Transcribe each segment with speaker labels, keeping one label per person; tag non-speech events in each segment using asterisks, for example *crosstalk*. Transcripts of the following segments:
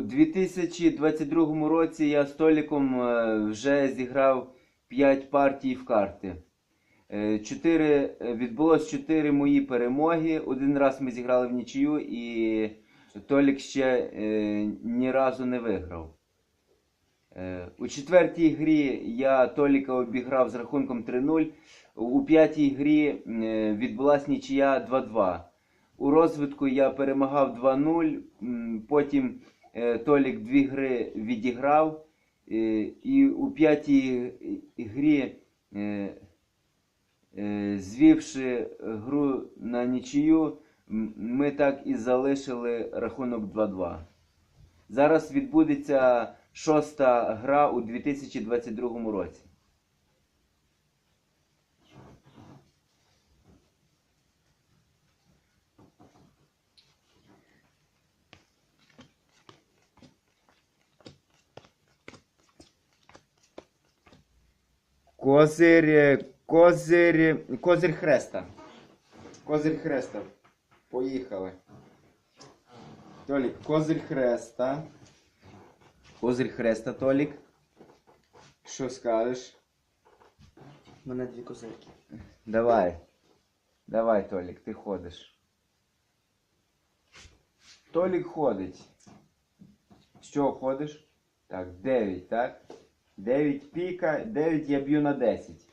Speaker 1: У 2022 році я з Толіком е, вже зіграв 5 партій в карти. Е, Чотири, е, відбулось 4 мої перемоги. Один раз ми зіграли в нічию і Толік ще е, ні разу не виграв. Е, У четвертій грі я Толіка обіграв з рахунком 3-0. У п'ятій грі е, відбулась нічия 2-2. У розвитку я перемагав 2-0. Потім е, Толік дві гри відіграв. е, І у п'ятій грі, е, е, звівши гру на нічию, ми так і залишили рахунок 2-2. Зараз відбудеться шоста гра у 2022 році. Козир, е, козир, козир хреста. Козир хреста. Поїхали. Толік, козир хреста. Козир хреста, Толік. Що скажеш?
Speaker 2: У мене дві козирки.
Speaker 1: Давай. Давай, Толік, ти ходиш. Толік ходить. З чого ходиш? Так, 9, так? 9 піка, 9 я б'ю на 10.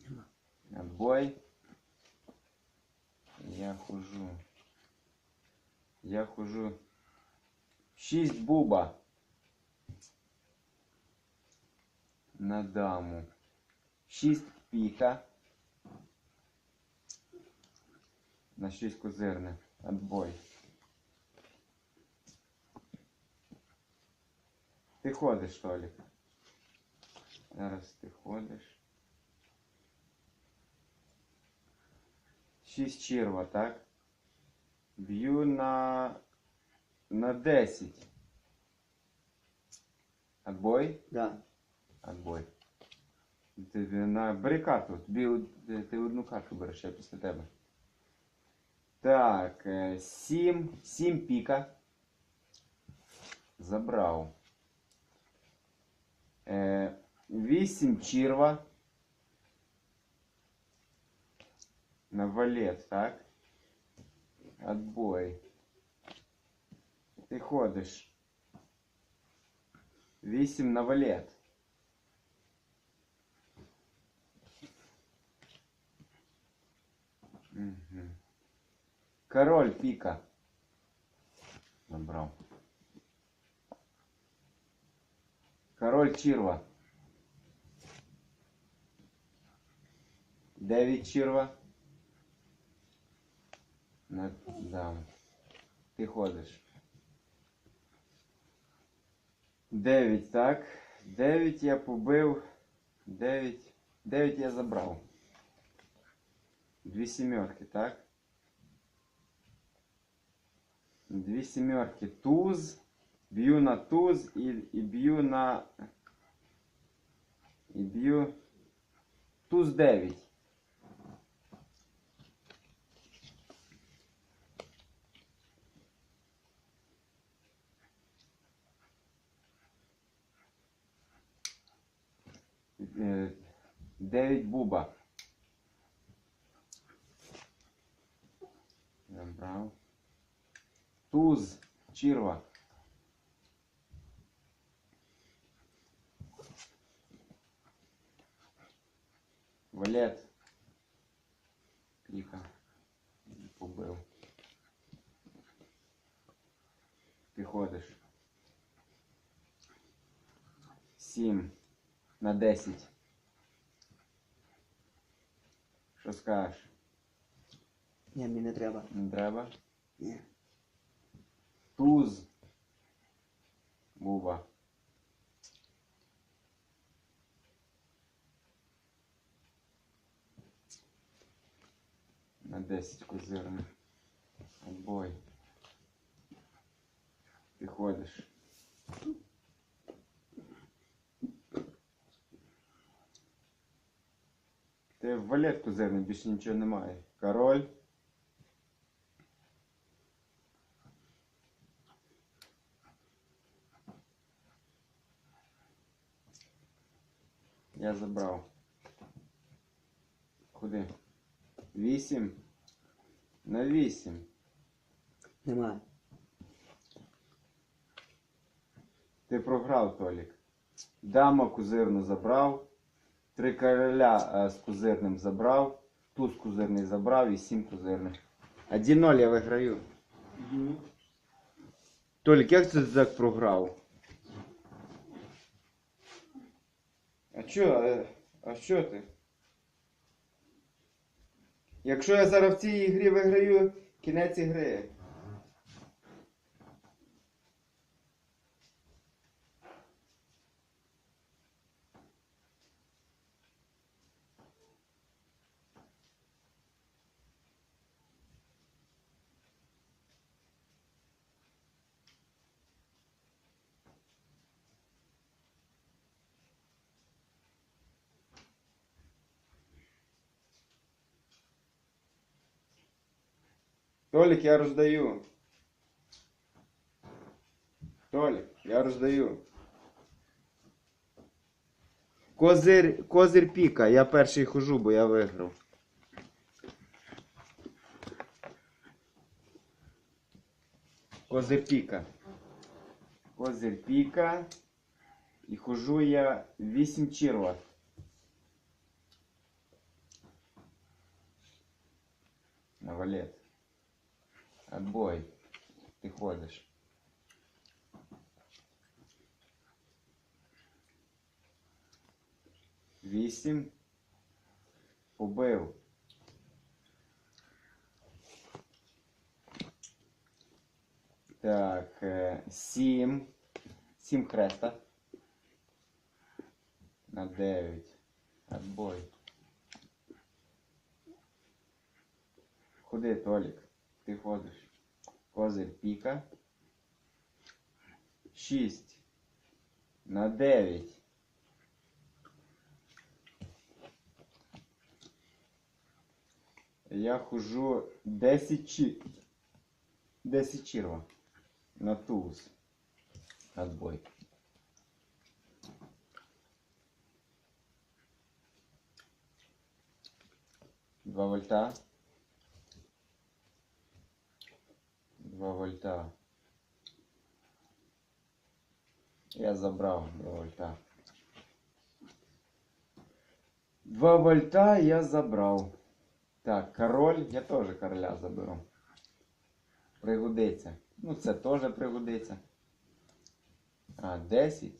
Speaker 2: Нема.
Speaker 1: Отбой. Я хожу. Я хожу. 6 буба. На даму. 6 піка. На 6 козирне. Отбой. Ти ходиш, Толік. Зараз ти ходиш. Шість черва, так? Б'ю на. на 10. Отбой?
Speaker 2: Да.
Speaker 1: Отбой. Ти на бери карту. Тобі од- ти- ти одну карту береш я після тебе. Так, е, сім. Сім піка. Забрав. Е, вісім черва. На валет, так? Отбой. Ти ходиш. Вісім на валет. Мгм. Король піка. Набрав. Король черва. Дев'ять черва. На дам. Ти ходиш. Дев'ять, так. Дев'ять я побив. Дев'ять. Дев'ять я забрав. Дві сімерки, так? Дві сімерки. Туз. Б'ю на туз і, і б'ю на. І б'ю. Туз 9. Е, Дев'ять буба. Забрав. Туз, черва. Валет. Піка. Побив. Ти ходиш. Сім на десять. Що скажеш?
Speaker 2: Ні, мені не треба.
Speaker 1: Не треба?
Speaker 2: Ні.
Speaker 1: Туз. Буба. на 10 козирних. Отбой. Ти ходиш. Ти валет козирний, більше нічого немає. Король. Я забрав. Куди? Вісім. На вісім.
Speaker 2: Немає.
Speaker 1: Ти програв, Толік. Дама кузирну забрав. Три короля е, з кузирним забрав. Туз кузирний забрав і сім кузирних. 1-0 я виграю. Толік, як це так програв? А чо? е, А що ти? Якщо я зараз в цій ігрі виграю, кінець ігри. Толік, я роздаю. Толік, я роздаю. Козир, козир піка, я перший хожу, бо я виграв. Козир піка. Козир піка. І хожу я 8 червот. На валет. Отбой. Ты ходишь. Вісім. Побив. Так, сім. Сім хреста. На дев'ять. Отбой. Ходи, Толік. Ти ходиш. Козир піка. 6 на 9. Я хожу 10 чи... 10 черва. На туз. Отбой. Два вольта. Два вольта. Я забрав 2 вольта. 2 вольта я забрав. Так, король, я теж короля заберу. Пригодиться. Ну, це теж пригодиться. А, 10.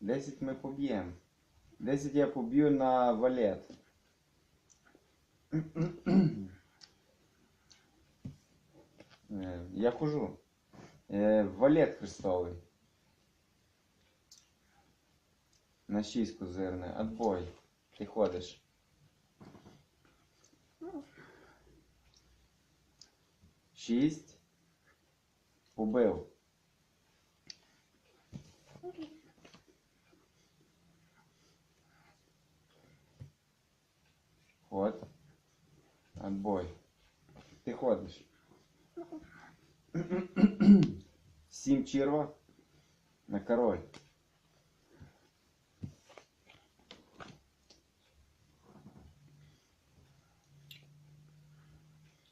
Speaker 1: 10 ми поб'ємо. 10 я поб'ю на валет. Е, Я хожу. Е, Валет хрестовий. На 6 козирне. Отбой. Ти ходиш. Шість. Убив. Ход. Отбой. Ти ходиш. Сім черва на король.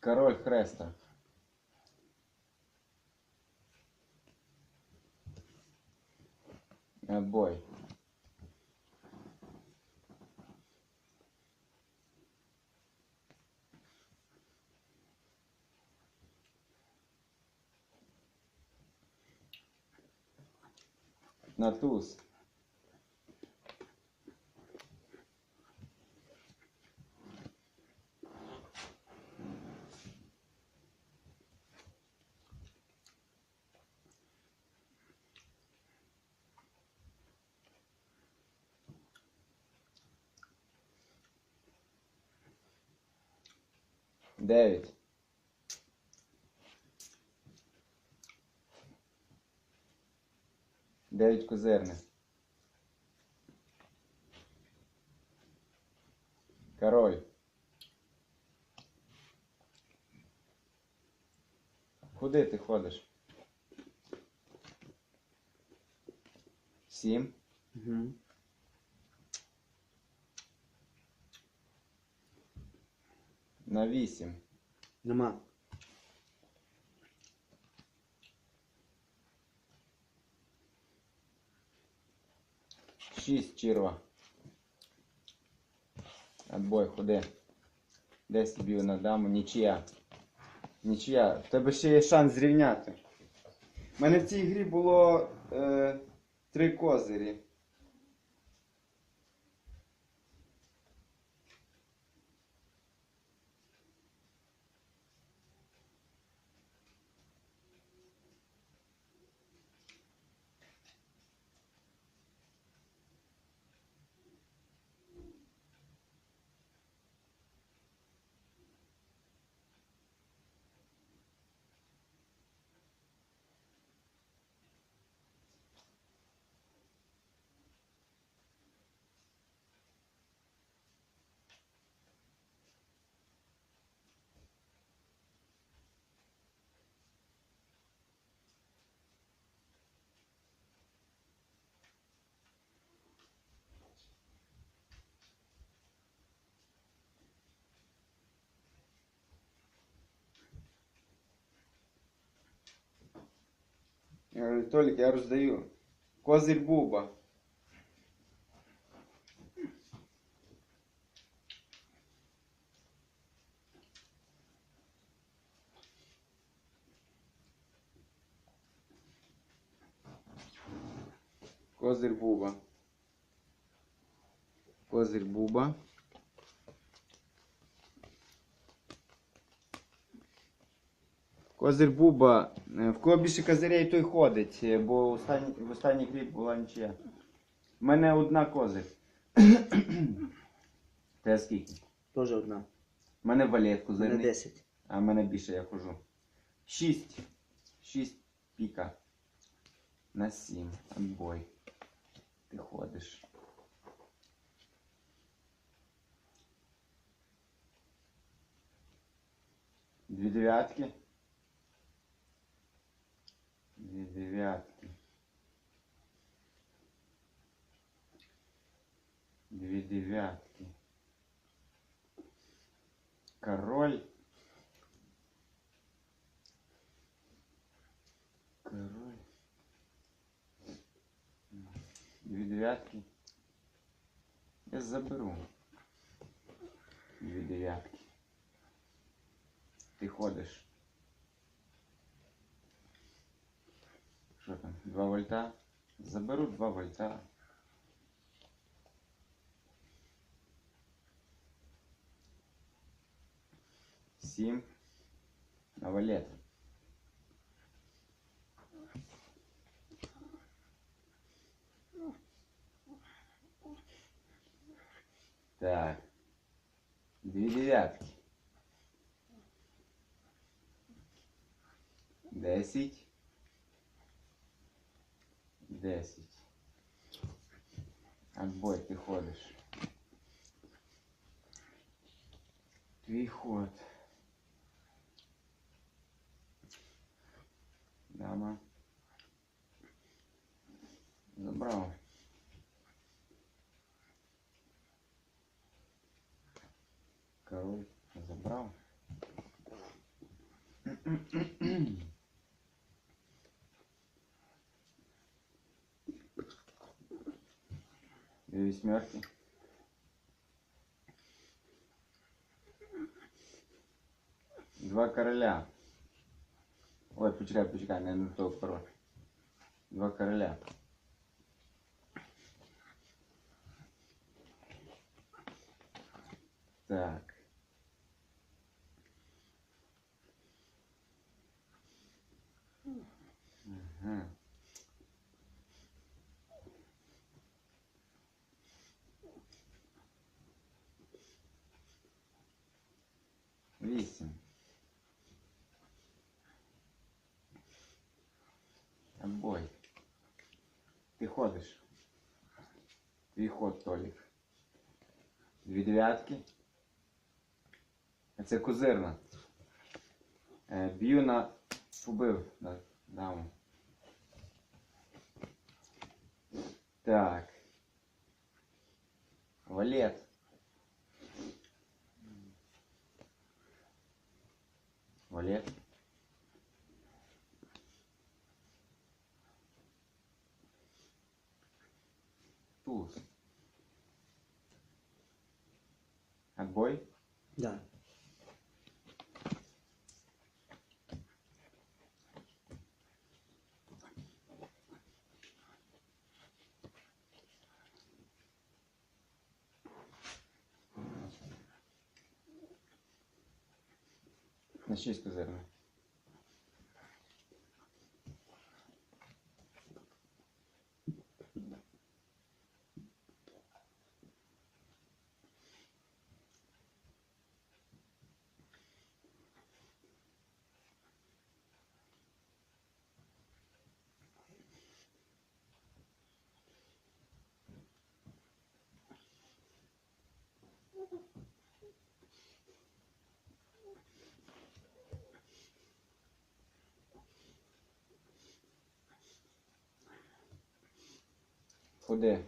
Speaker 1: Король хреста. Отбой. na tos. Dez. 9 козирних. Король. Куди ти ходиш? Сім.
Speaker 2: Угу.
Speaker 1: На вісім.
Speaker 2: Нема.
Speaker 1: Шість черва. Отбой, ходи. Десь б'ю на даму, нічия. Нічия. В тебе ще є шанс зрівняти. У мене в цій грі було е, три козирі. Я говорю, Толік, я роздаю. Козир Буба. Козир Буба. Козир Буба. Козир Буба. Е, В кого більше козирей, той ходить, е, бо в останній, в останній грі була нічия. У мене одна козир. *clears throat* Те скільки?
Speaker 2: Теж одна.
Speaker 1: У мене валет козирний,
Speaker 2: 10.
Speaker 1: а в мене більше я хожу. Шість. Шість піка. На сім. Отбой. Ти ходиш. Дві дев'ятки. Дві дев'ятки. Дві дев'ятки. Король. Король. Дві дев'ятки. Я заберу. Дві дев'ятки. Ти ходиш. Що там? Два вольта? Заберу два вольта. Сім. На валет. Так. Две девятки. Десять. Десять. Отбой, ты ходишь. Твій ход. Дама. Забрав. Король забрав. Две вісьмерки. Два короля. Ой, почекай, почекай, не на того король. Два короля. Так. Ага. Вісім. Обой. Ти ходиш. Твій ход, Толік. Дві дев'ятки. Це козирна. Е, б'ю на. Побив даму. Так. Валет. Валет. Туз. Отбой.
Speaker 2: Да.
Speaker 1: На 6 козирне. Ходи.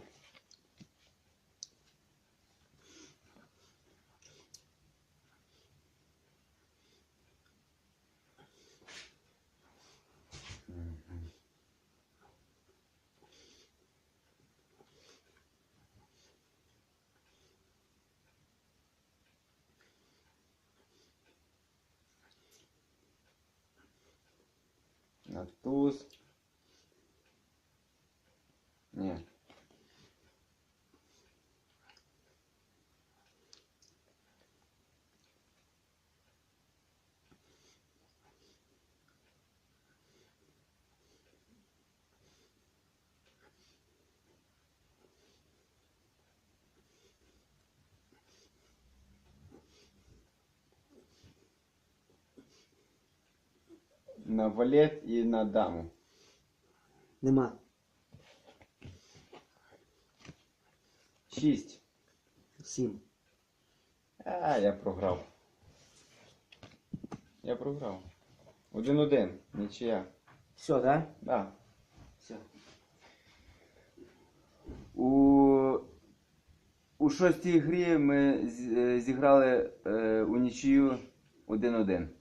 Speaker 1: На туз. Ні. На валет і на даму.
Speaker 2: Нема.
Speaker 1: Шість.
Speaker 2: Сім.
Speaker 1: А, я програв. Я програв. Один-один. Нічия.
Speaker 2: Все, да?
Speaker 1: Да.
Speaker 2: Все.
Speaker 1: У, у шостій грі ми е, зіграли е, у нічию 1-1.